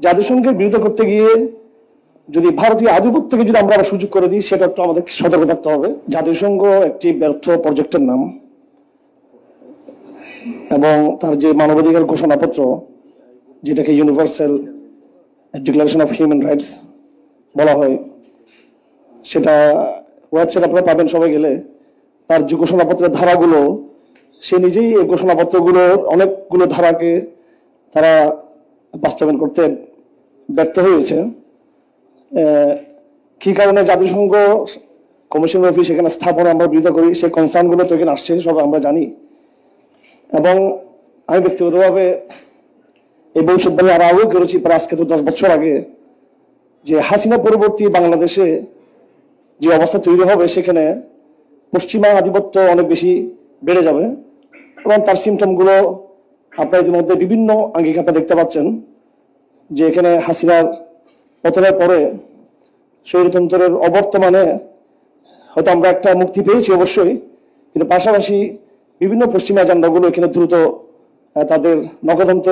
জাতিসংঘের বিরোধিতা করতে গিয়ে যদি ভারতীয় আধিপত্যকে যদি আমরা সুযোগ করে দিই, সেটা একটু আমাদের সতর্ক থাকতে হবে। জাতিসংঘ একটি ব্যর্থ প্রজেক্টের নাম। এবং তার যে মানবাধিকার ঘোষণাপত্র, যেটাকে Universal Declaration of Human Rights বলা হয়, সেটা ওয়েবসাইট আপনারা পাবেন সবাই গেলে। তার যে ঘোষণাপত্রের ধারাগুলো, সে নিজেই এই ঘোষণাপত্রগুলোর অনেকগুলো ধারাকে তারা বাস্তবায়ন করতে ব্যর্থ হয়েছে। কি কারণে জাতিসংঘ কমিশন অফিস এখানে স্থাপন আমরা বিরোধিতা করি সেই কনসার্নগুলো তো এখানে আসছে, সব আমরা জানি। এবং আমি ব্যক্তিগতভাবে এই ভবিষ্যৎবাণী আর আগেও করেছি প্রায় আজকে তো দশ বছর আগে, যে হাসিনা পরবর্তী বাংলাদেশে যে অবস্থা তৈরি হবে সেখানে পশ্চিমা আধিপত্য অনেক বেশি বেড়ে যাবে। এবং তার সিমটমগুলো আপনার ইতিমধ্যে বিভিন্ন আঙ্গিক আপনারা দেখতে পাচ্ছেন। যে এখানে হাসিনার পতনের পরে স্বৈরতন্ত্রের অবর্তমানে হয়তো আমরা একটা মুক্তি পেয়েছি অবশ্যই কিন্তু পাশাপাশি বিভিন্ন পশ্চিমা এজেন্ডাগুলো এখানে দ্রুত তাদের নগদন্ত্র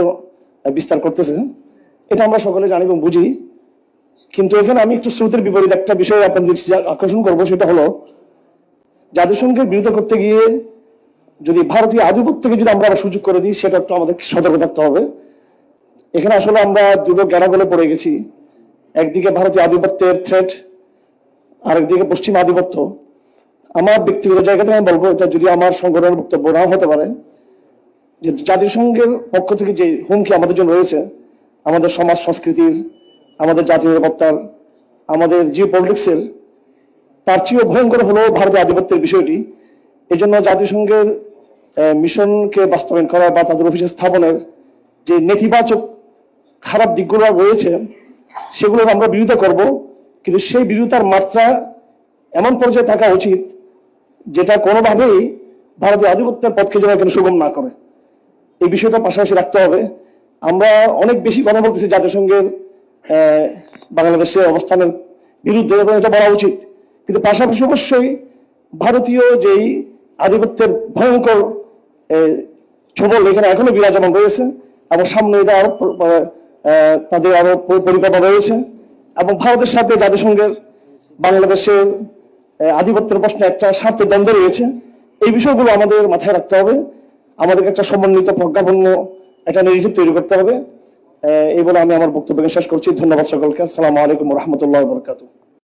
আহ, বিস্তার করতেছে। এটা আমরা সকলে জানি এবং বুঝি। কিন্তু এখানে আমি একটু স্রোতের বিপরীত একটা বিষয় আপনাদের আকর্ষণ করব সেটা হলো জাতিসংঘের বিরোধিতা করতে গিয়ে যদি ভারতীয় আধিপত্যকে যদি আমরা সুযোগ করে দিই সেটা একটু আমাদের সতর্ক থাকতে হবে। এখানে আসলে আমরা দুটো গ্যারাগলে পড়ে গেছি, একদিকে ভারতীয় আধিপত্যের থ্রেট আরেকদিকে পশ্চিম আধিপত্য। আমার ব্যক্তিগত জায়গা থেকে আমি বলব, এটা যদি আমার সংগঠনের বক্তব্য নাও হতে পারে, যে জাতিসংঘের পক্ষ থেকে যে হুমকি আমাদের জন্য রয়েছে, আমাদের সমাজ সংস্কৃতির, আমাদের জাতীয় নিরাপত্তার, আমাদের জিও পলিটিক্সের তার চেয়েও ভয়ঙ্কর হলো ভারতীয় আধিপত্যের বিষয়টি। এই জন্য জাতিসংঘের মিশনকে বাস্তবায়ন করা বা তাদের অফিসে স্থাপনের যে নেতিবাচক খারাপ দিকগুলো রয়েছে সেগুলোর আমরা বিরোধিতা করব। কিন্তু সেই বিরোধিতার মাত্রা এমন পর্যায়ে থাকা উচিত যেটা কোনোভাবেই ভারতীয় আধিপত্যের পথকে যেন এখানে সুগম না করে। এই বিষয়টা পাশাপাশি রাখতে হবে। আমরা অনেক বেশি কথা বলতেছি জাতিসংঘের বাংলাদেশের অবস্থানের বিরুদ্ধে এবং এটা বলা উচিত। কিন্তু পাশাপাশি অবশ্যই ভারতীয় যেই আধিপত্যের ভয়ঙ্কর ছবল এখানে এখনও বিরাজমান রয়েছে এবং সামনে এটা আরও তাদের আরও পরিকল্পনা রয়েছে। এবং ভারতের সাথে জাতিসংঘের বাংলাদেশের আধিপত্যের প্রশ্নে একটা স্বার্থ দ্বন্দ্ব রয়েছে। এই বিষয়গুলো আমাদের মাথায় রাখতে হবে। আমাদেরকে একটা সমন্বিত প্রজ্ঞাপন্য একটা নেগেটিভ তৈরি করতে হবে। এই বলে আমি আমার বক্তব্যকে শেষ করছি। ধন্যবাদ সকলকে। আসসালামু আলাইকুম রহমতুল্লাহ বরকাতু